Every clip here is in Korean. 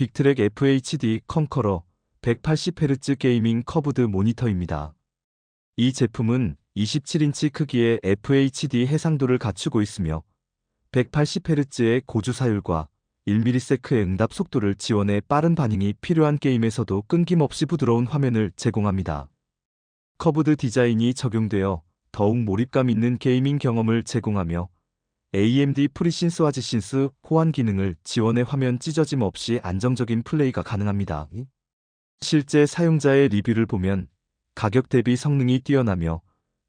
빅트랙 FHD 컨커러 180Hz 게이밍 커브드 모니터입니다. 이 제품은 27인치 크기의 FHD 해상도를 갖추고 있으며 180Hz의 고주 사율과 1ms의 응답 속도를 지원해 빠른 반응이 필요한 게임에서도 끊김없이 부드러운 화면을 제공합니다. 커브드 디자인이 적용되어 더욱 몰입감 있는 게이밍 경험을 제공하며 AMD 프리신스 와 지신스 호환 기능을 지원해 화면 찢어짐 없이 안정적인 플레이가 가능합니다. 실제 사용자의 리뷰를 보면 가격 대비 성능이 뛰어나며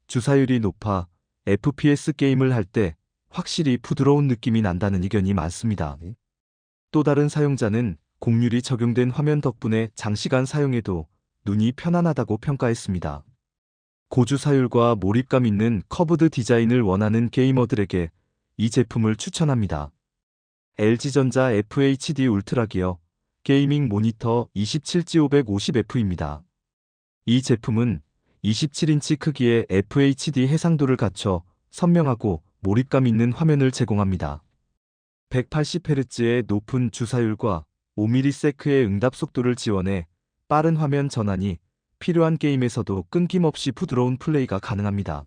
주사율이 높아 FPS 게임을 할 때 확실히 부드러운 느낌이 난다는 의견이 많습니다. 또 다른 사용자는 곡률이 적용된 화면 덕분에 장시간 사용해도 눈이 편안하다고 평가했습니다. 고주 사율과 몰입감 있는 커브드 디자인을 원하는 게이머들에게 이 제품을 추천합니다. LG전자 FHD 울트라 기어 게이밍 모니터 27G550F입니다. 이 제품은 27인치 크기의 FHD 해상도를 갖춰 선명하고 몰입감 있는 화면을 제공합니다. 180Hz의 높은 주사율과 5ms의 응답 속도를 지원해 빠른 화면 전환이 필요한 게임에서도 끊김없이 부드러운 플레이가 가능합니다.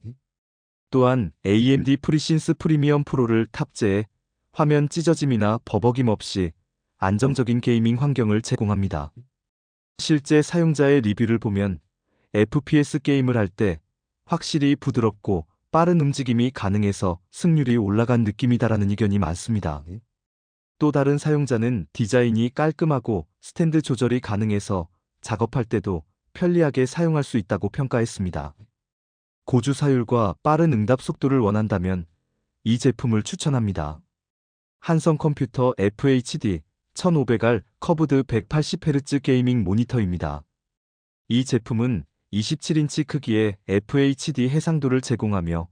또한 AMD 프리신스 프리미엄 프로를 탑재해 화면 찢어짐이나 버벅임 없이 안정적인 게이밍 환경을 제공합니다. 실제 사용자의 리뷰를 보면 FPS 게임을 할 때 확실히 부드럽고 빠른 움직임이 가능해서 승률이 올라간 느낌이다라는 의견이 많습니다. 또 다른 사용자는 디자인이 깔끔하고 스탠드 조절이 가능해서 작업할 때도 편리하게 사용할 수 있다고 평가했습니다. 고주 사율과 빠른 응답 속도를 원한다면 이 제품을 추천합니다. 한성 컴퓨터 FHD 1500R 커브드 180Hz 게이밍 모니터입니다. 이 제품은 27인치 크기의 FHD 해상도를 제공하며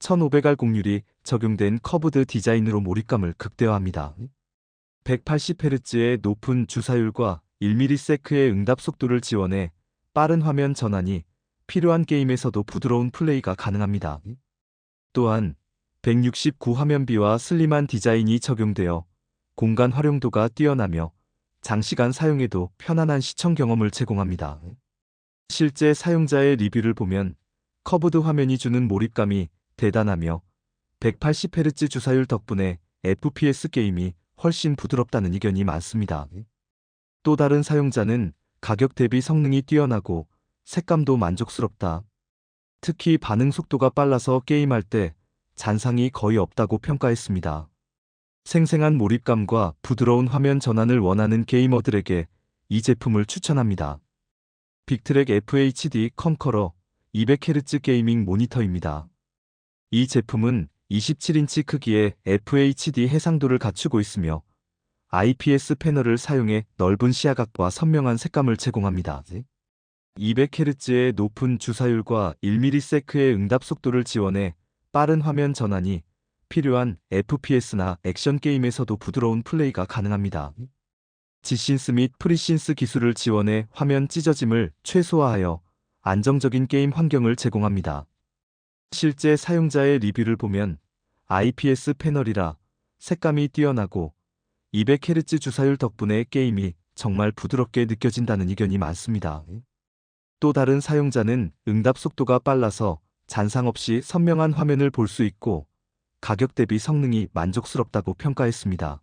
1500R 곡률이 적용된 커브드 디자인으로 몰입감을 극대화합니다. 180Hz의 높은 주사율과 1ms의 응답 속도를 지원해 빠른 화면 전환이 필요한 게임에서도 부드러운 플레이가 가능합니다. 또한 169 화면비와 슬림한 디자인이 적용되어 공간 활용도가 뛰어나며 장시간 사용해도 편안한 시청 경험을 제공합니다. 실제 사용자의 리뷰를 보면 커브드 화면이 주는 몰입감이 대단하며 180Hz 주사율 덕분에 FPS 게임이 훨씬 부드럽다는 의견이 많습니다. 또 다른 사용자는 가격 대비 성능이 뛰어나고 색감도 만족스럽다. 특히 반응 속도가 빨라서 게임할 때 잔상이 거의 없다고 평가했습니다. 생생한 몰입감과 부드러운 화면 전환을 원하는 게이머들에게 이 제품을 추천합니다. 빅트랙 FHD 컨커러 200Hz 게이밍 모니터입니다. 이 제품은 27인치 크기의 FHD 해상도를 갖추고 있으며 IPS 패널을 사용해 넓은 시야각과 선명한 색감을 제공합니다. 200Hz의 높은 주사율과 1ms의 응답 속도를 지원해 빠른 화면 전환이 필요한 FPS나 액션 게임에서도 부드러운 플레이가 가능합니다. 지신스 및 프리신스 기술을 지원해 화면 찢어짐을 최소화하여 안정적인 게임 환경을 제공합니다. 실제 사용자의 리뷰를 보면 IPS 패널이라 색감이 뛰어나고 200Hz 주사율 덕분에 게임이 정말 부드럽게 느껴진다는 의견이 많습니다. 또 다른 사용자는 응답 속도가 빨라서 잔상 없이 선명한 화면을 볼 수 있고 가격 대비 성능이 만족스럽다고 평가했습니다.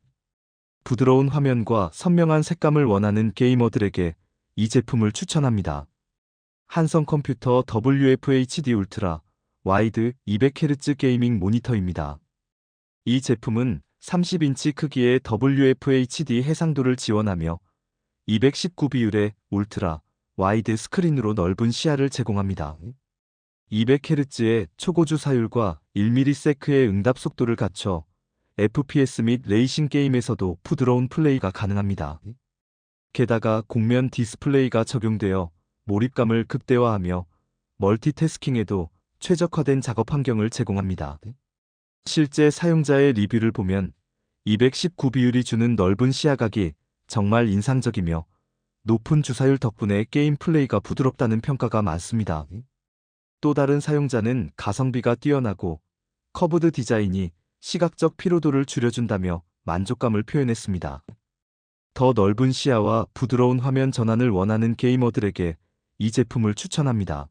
부드러운 화면과 선명한 색감을 원하는 게이머들에게 이 제품을 추천합니다. 한성 컴퓨터 WFHD 울트라 와이드 200Hz 게이밍 모니터입니다. 이 제품은 30인치 크기의 WFHD 해상도를 지원하며 219 비율의 울트라 와이드 스크린으로 넓은 시야를 제공합니다. 200Hz의 초고주 사율과 1ms의 응답 속도를 갖춰 FPS 및 레이싱 게임에서도 부드러운 플레이가 가능합니다. 게다가 곡면 디스플레이가 적용되어 몰입감을 극대화하며 멀티태스킹에도 최적화된 작업 환경을 제공합니다. 실제 사용자의 리뷰를 보면 219 비율이 주는 넓은 시야각이 정말 인상적이며 높은 주사율 덕분에 게임 플레이가 부드럽다는 평가가 많습니다. 또 다른 사용자는 가성비가 뛰어나고 커브드 디자인이 시각적 피로도를 줄여준다며 만족감을 표현했습니다. 더 넓은 시야와 부드러운 화면 전환을 원하는 게이머들에게 이 제품을 추천합니다.